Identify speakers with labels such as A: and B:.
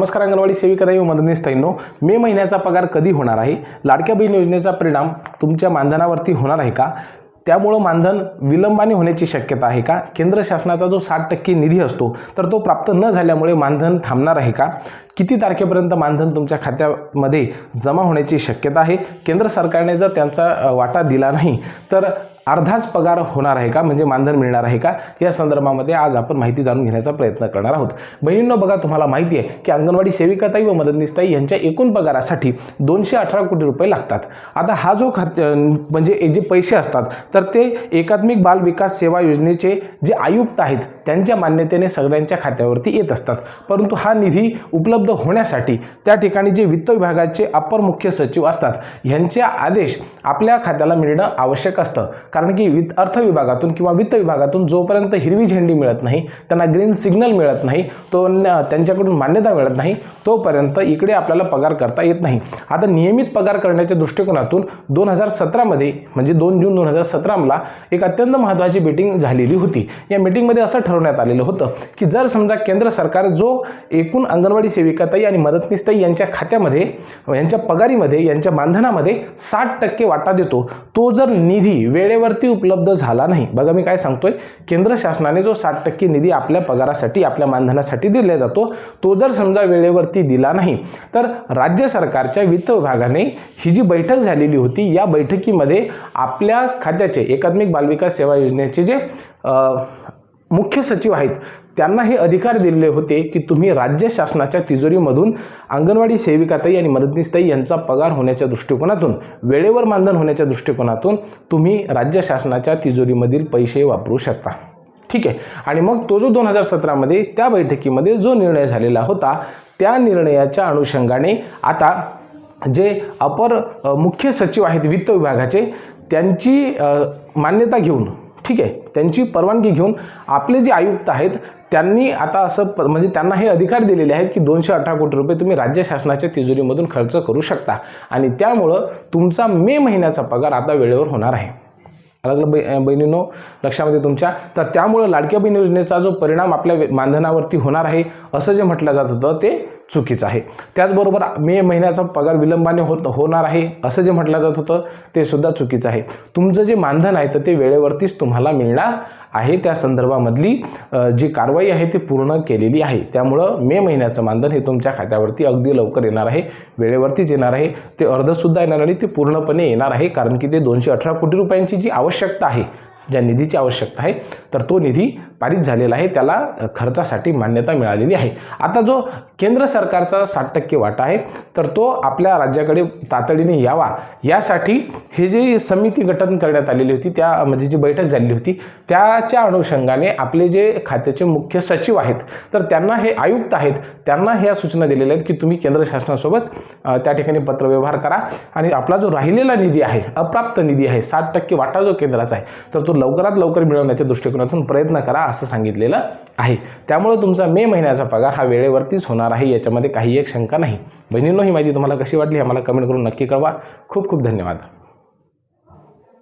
A: नमस्कार अंगणवाडी सेविका दाई मदतनीसताईंनो मे महिन्याचा पगार कधी होणार आहे? लाडक्या बहीण योजनेचा परिणाम तुमच्या मानधनावरती होणार आहे का? त्यामुळं मानधन विलंबाने होण्याची शक्यता आहे का? केंद्र शासनाचा जो साठ टक्के निधी असतो तर तो प्राप्त न झाल्यामुळे मानधन थांबणार आहे का? किती तारखेपर्यंत मानधन तुमच्या खात्यामध्ये जमा होण्याची शक्यता आहे? केंद्र सरकारने जर त्यांचा वाटा दिला नाही तर अर्धाच पगार होणार आहे का? म्हणजे मानधन मिळणार आहे का? या संदर्भामध्ये आज आपण माहिती जाणून घेण्याचा प्रयत्न करणार आहोत. बहिणींनो बघा तुम्हाला माहिती आहे की अंगणवाडी सेविकाताई व मदतनीसताई यांच्या एकूण पगारासाठी दोनशे अठरा कोटी रुपये लागतात. आता हा जो खात म्हणजे जे पैसे असतात तर ते एकात्मिक बाल विकास सेवा योजनेचे जे आयुक्त आहेत त्यांच्या मान्यतेने सगळ्यांच्या खात्यावरती येत असतात. परंतु हा निधी उपलब्ध होण्यासाठी त्या ठिकाणी जे वित्त विभागाचे अपर मुख्य सचिव असतात ह्यांचे आदेश आपल्या खात्याला मिळणं आवश्यक असतं. कारण की वित्त अर्थ विभागातून किंवा वित्त विभागातून जोपर्यंत हिरवी झेंडी मिळत नाही त्यांना ग्रीन सिग्नल मिळत नाही तो न- त्यांच्याकडून मान्यता मिळत नाही तोपर्यंत इकडे आपल्याला पगार करता येत नाही. आता नियमित पगार करण्याच्या दृष्टिकोनातून दोन हजार सतरामध्ये म्हणजे दोन जून दोन हजार सतराला एक अत्यंत महत्त्वाची मीटिंग झालेली होती. या मीटिंगमध्ये असं ठरवण्यात आलेलं होतं की जर समजा केंद्र सरकार जो एकूण अंगणवाडी सेविकाताई आणि मदतनीसताई यांच्या खात्यामध्ये यांच्या पगारीमध्ये यांच्या मानधनामध्ये साठ टक्के वाटा देतो तो जर निधी वेळेवर वेळेवरती उपलब्ध झाला नाही. बघा मी काय सांगतोय. केंद्र शासनाने जो साठ टक्के निधी आपल्या पगारासाठी आपल्या मानधनासाठी दिला जातो तो जर समजा वेळेवरती दिला नाही तर राज्य सरकारच्या वित्त विभागाने ही जी बैठक झालेली होती या बैठकीमध्ये आपल्या खात्याचे एकात्मिक बालविकास सेवा योजनेचे जे मुख्य सचिव आहेत. त्यांना हे अधिकार दिलेले होते की तुम्ही राज्य शासनाच्या तिजोरीमधून अंगणवाडी सेविकाताई आणि मदतनीसताई यांचा पगार होण्याच्या दृष्टिकोनातून वेळेवर मानधन होण्याच्या दृष्टिकोनातून तुम्ही राज्य शासनाच्या तिजोरीमधील पैसे वापरू शकता. ठीक आहे. आणि मग तो जो दोन हजार सतरामध्ये त्या बैठकीमध्ये जो निर्णय झालेला होता त्या निर्णयाच्या अनुषंगाने आता जे अपर मुख्य सचिव आहेत वित्त विभागाचे त्यांची मान्यता घेऊन ठीक आहे. त्यांची परवानगी घेऊन आपले जे आयुक्त आहेत त्यांनी आता असं प म्हणजे त्यांना हे अधिकार दिलेले आहेत की दोनशे अठरा कोटी रुपये तुम्ही राज्य शासनाच्या तिजोरीमधून खर्च करू शकता. आणि त्यामुळं तुमचा मे महिन्याचा पगार आता वेळेवर होणार आहे. लागलं बै बहिणीनो लक्षामध्ये तुमच्या. तर त्यामुळं लाडक्या बहीण योजनेचा जो परिणाम आपल्या मानधनावरती होणार आहे असं जे म्हटलं जात होतं ते चुकीचं आहे. त्याचबरोबर मे महिन्याचा पगार विलंबाने होत होणार आहे असं जे म्हटलं जात होतं ते सुद्धा चुकीचं आहे. तुमचं जे मानधन आहे तर ते वेळेवरतीच तुम्हाला मिळणार आहे. त्या संदर्भामधली जी कारवाई आहे ती पूर्ण केलेली आहे. त्यामुळं मे महिन्याचं मानधन हे तुमच्या खात्यावरती अगदी लवकर येणार आहे. वेळेवरतीच येणार आहे. ते अर्धसुद्धा येणार आणि ते पूर्णपणे येणार आहे. कारण की ते दोनशे अठरा कोटी रुपयांची जी आवश्यकता आहे ज्या निधीची आवश्यकता आहे तर तो निधी पारित झालेला आहे त्याला खर्चासाठी मान्यता मिळालेली आहे. आता जो केंद्र सरकारचा साठ टक्के वाटा आहे तर तो आपल्या राज्याकडे तातडीने यावा. यासाठी हे जे समिती गठन करण्यात आलेली होती त्या म्हणजे जी बैठक झालेली होती त्याच्या अनुषंगाने आपले जे खात्याचे मुख्य सचिव आहेत तर त्यांना हे आयुक्त आहेत त्यांना ह्या सूचना दिलेल्या आहेत की तुम्ही केंद्र शासनासोबत त्या ठिकाणी पत्रव्यवहार करा. आणि आपला जो राहिलेला निधी आहे अप्राप्त निधी आहे साठ टक्के वाटा जो केंद्राचा आहे तर तो लवकरात लवकर मिळवण्याच्या दृष्टिकोनातून प्रयत्न करा. असं सांगितलेलं आहे. त्यामुळे तुमचा मे महिन्याचा पगार हा वेळेवरतीच होणार आहे याच्यामध्ये काही एक शंका नाही. बहिणींनो ही माहिती तुम्हाला कशी वाटली आम्हाला कमेंट करून नक्की कळवा. खूप खूप धन्यवाद.